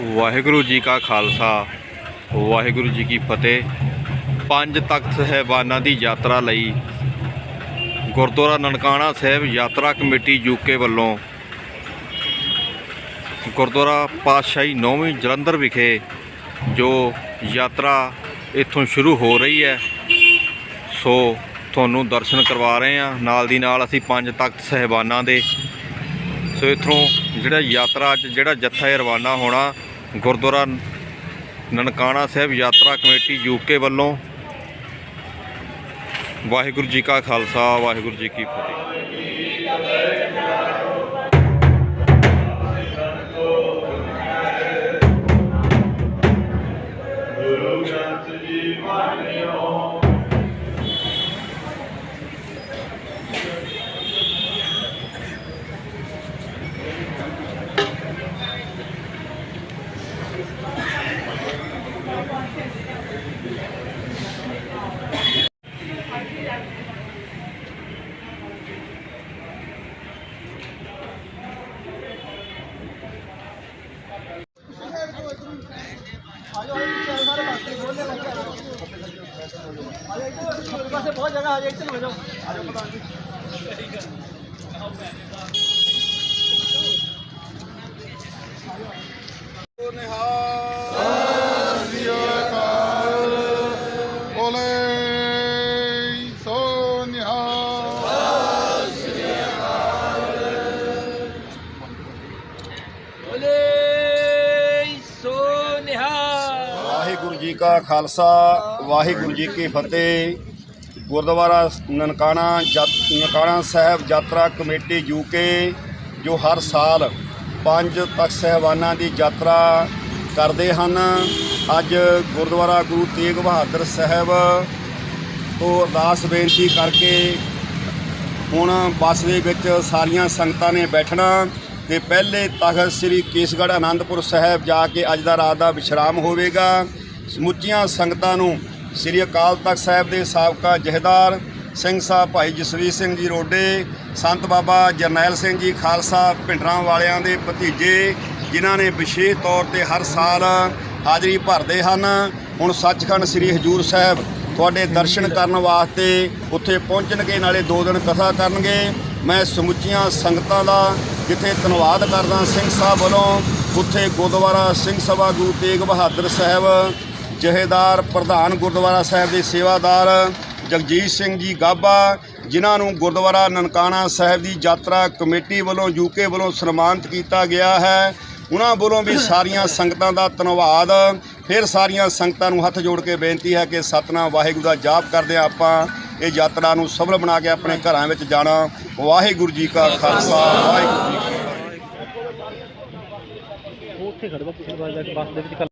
ਵਾਹਿਗੁਰੂ ਜੀ ਕਾ ਖਾਲਸਾ, ਵਾਹਿਗੁਰੂ ਜੀ ਕੀ ਫਤਿਹ। ਪੰਜ ਤਖਤ ਸਹਿਬਾਨਾਂ ਦੀ ਯਾਤਰਾ ਲਈ ਗੁਰਦੁਆਰਾ ਨਨਕਾਣਾ ਸਾਹਿਬ ਯਾਤਰਾ ਕਮੇਟੀ ਯੂਕੇ ਵੱਲੋਂ ਗੁਰਦੁਆਰਾ ਪਾਤਸ਼ਾਹੀ ਨੌਵੀਂ ਜਲੰਧਰ ਵਿਖੇ ਜੋ ਯਾਤਰਾ ਇੱਥੋਂ ਸ਼ੁਰੂ ਹੋ ਰਹੀ ਹੈ, ਸੋ ਤੁਹਾਨੂੰ ਦਰਸ਼ਨ ਕਰਵਾ ਰਹੇ ਹਾਂ। ਨਾਲ ਦੀ ਨਾਲ ਅਸੀਂ ਪੰਜ ਤਖਤ ਸਹਿਬਾਨਾਂ ਦੇ, ਸੋ ਇੱਥੋਂ ਜਿਹੜਾ ਯਾਤਰਾ ਅੱਜ ਜਿਹੜਾ ਜੱਥਾ ਇਹ ਰਵਾਨਾ ਹੋਣਾ ਗੁਰਦੁਆਰਾ ਨਨਕਾਣਾ ਸਾਹਿਬ ਯਾਤਰਾ ਕਮੇਟੀ ਯੂਕੇ ਵੱਲੋਂ ਵਾਹਿਗੁਰੂ ਜੀ ਕਾ ਖਾਲਸਾ, ਵਾਹਿਗੁਰੂ ਜੀ ਕੀ ਫਤਿਹ। पासे ਬਹੁਤ ਜਗ੍ਹਾ ਆ ਜਾਏ ਇੱਥੇ ਹੋ ਜਾਓ। ਆ ਜਾਓ ਪਤਾ ਵਾਹਿਗੁਰੂ ਜੀ ਕਾ ਖਾਲਸਾ ਵਾਹਿਗੁਰੂ ਜੀ ਕੀ ਫਤਿਹ। ਗੁਰਦੁਆਰਾ ਨਨਕਾਣਾ ਜਤ- ਨਨਕਾਣਾ ਸਾਹਿਬ ਯਾਤਰਾ ਕਮੇਟੀ ਯੂਕੇ ਜੋ ਹਰ ਸਾਲ ਪੰਜ ਤਖਤ ਸਹਿਬਾਨਾਂ ਦੀ ਯਾਤਰਾ ਕਰਦੇ ਹਨ। ਅੱਜ ਗੁਰਦੁਆਰਾ ਗੁਰੂ ਤੇਗ ਬਹਾਦਰ ਸਾਹਿਬ ਤੋਂ ਅਰਦਾਸ ਬੇਨਤੀ ਕਰਕੇ ਹੁਣ ਬੱਸ ਦੇ ਵਿੱਚ ਸਾਰੀਆਂ ਸੰਗਤਾਂ ਨੇ ਬੈਠਣਾ। ਤੇ ਪਹਿਲੇ ਤਖਤ ਸ੍ਰੀ ਕੇਸਗੜ੍ਹ ਆਨੰਦਪੁਰ ਸਾਹਿਬ ਜਾ ਕੇ ਅੱਜ ਦਾ ਰਾਤ ਦਾ ਵਿਸ਼ਰਾਮ ਹੋਵੇਗਾ। ਸਮੁੱਚੀਆਂ ਸੰਗਤਾਂ ਨੂੰ ਸ੍ਰੀ ਅਕਾਲ ਤਖਤ ਸਾਹਿਬ ਦੇ ਸਾਬਕਾ ਜਹੇਦਾਰ ਸਿੰਘ ਸਾਹਿਬ ਭਾਈ ਜਸਵੀਰ ਸਿੰਘ ਜੀ ਰੋਡੇ, ਸੰਤ ਬਾਬਾ ਜਰਨੈਲ ਸਿੰਘ ਜੀ ਖਾਲਸਾ, ਪਿੰਡਰਾਂ ਵਾਲਿਆਂ ਦੇ ਭਤੀਜੇ, ਜਿਨ੍ਹਾਂ ਨੇ ਵਿਸ਼ੇਸ਼ ਤੌਰ ਤੇ ਹਰ ਸਾਲ ਹਾਜ਼ਰੀ ਭਰਦੇ ਹਨ। ਹੁਣ ਸੱਚਖੰਡ ਸ੍ਰੀ ਹਜੂਰ ਸਾਹਿਬ ਤੁਹਾਡੇ ਦਰਸ਼ਨ ਕਰਨ ਵਾਸਤੇ ਉੱਥੇ ਪਹੁੰਚਣਗੇ, ਨਾਲੇ ਦੋ ਦਿਨ ਕਥਾ ਕਰਨਗੇ। ਮੈਂ ਸਮੁੱਚੀਆਂ ਸੰਗਤਾਂ ਦਾ ਜਿੱਥੇ ਧੰਨਵਾਦ ਕਰਦਾ, ਸਿੰਘ ਸਾਹਿਬ ਵੱਲੋਂ ਉੱਥੇ ਗੁਰਦੁਆਰਾ ਸਿੰਘ ਸਭਾ ਗੁਰੂ ਤੇਗ ਬਹਾਦਰ ਸਾਹਿਬ ਜਹੇਦਾਰ ਪ੍ਰਧਾਨ ਗੁਰਦੁਆਰਾ ਸਾਹਿਬ ਦੇ ਸੇਵਾਦਾਰ ਜਗਜੀਤ ਸਿੰਘ ਜੀ ਗਾਬਾ, ਜਿਨ੍ਹਾਂ ਨੂੰ ਗੁਰਦੁਆਰਾ ਨਨਕਾਣਾ ਸਾਹਿਬ ਦੀ ਯਾਤਰਾ ਕਮੇਟੀ ਵੱਲੋਂ ਯੂਕੇ ਵੱਲੋਂ ਸਨਮਾਨਿਤ ਕੀਤਾ ਗਿਆ ਹੈ। ਉਹਨਾਂ ਵੱਲੋਂ ਵੀ ਸਾਰੀਆਂ ਸੰਗਤਾਂ ਦਾ ਧੰਨਵਾਦ। ਫਿਰ ਸਾਰੀਆਂ ਸੰਗਤਾਂ ਨੂੰ ਹੱਥ ਜੋੜ ਕੇ ਬੇਨਤੀ ਹੈ ਕਿ ਸਤਨਾਮ ਵਾਹਿਗੁਰੂ ਦਾ ਜਾਪ ਕਰਦੇ ਆਪਾਂ। ਇਹ ਯਾਤਰਾ ਨੂੰ ਸਫਲ ਬਣਾ ਕੇ ਆਪਣੇ ਘਰਾਂ ਵਿੱਚ ਜਾਣਾ। ਵਾਹਿਗੁਰੂ ਜੀ ਕਾ ਖਾਲਸਾ, ਵਾਹਿਗੁਰੂ ਜੀ ਕੀ ਫਤਿਹ।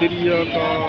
Syria ờ, có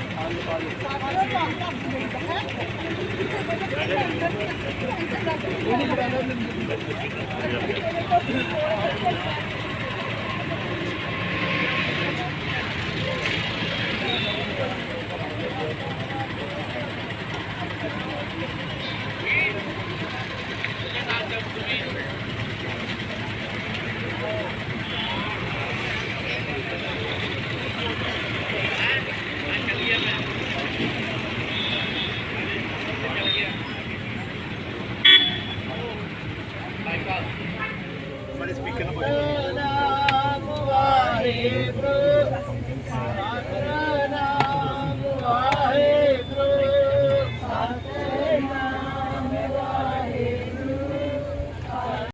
Thank you.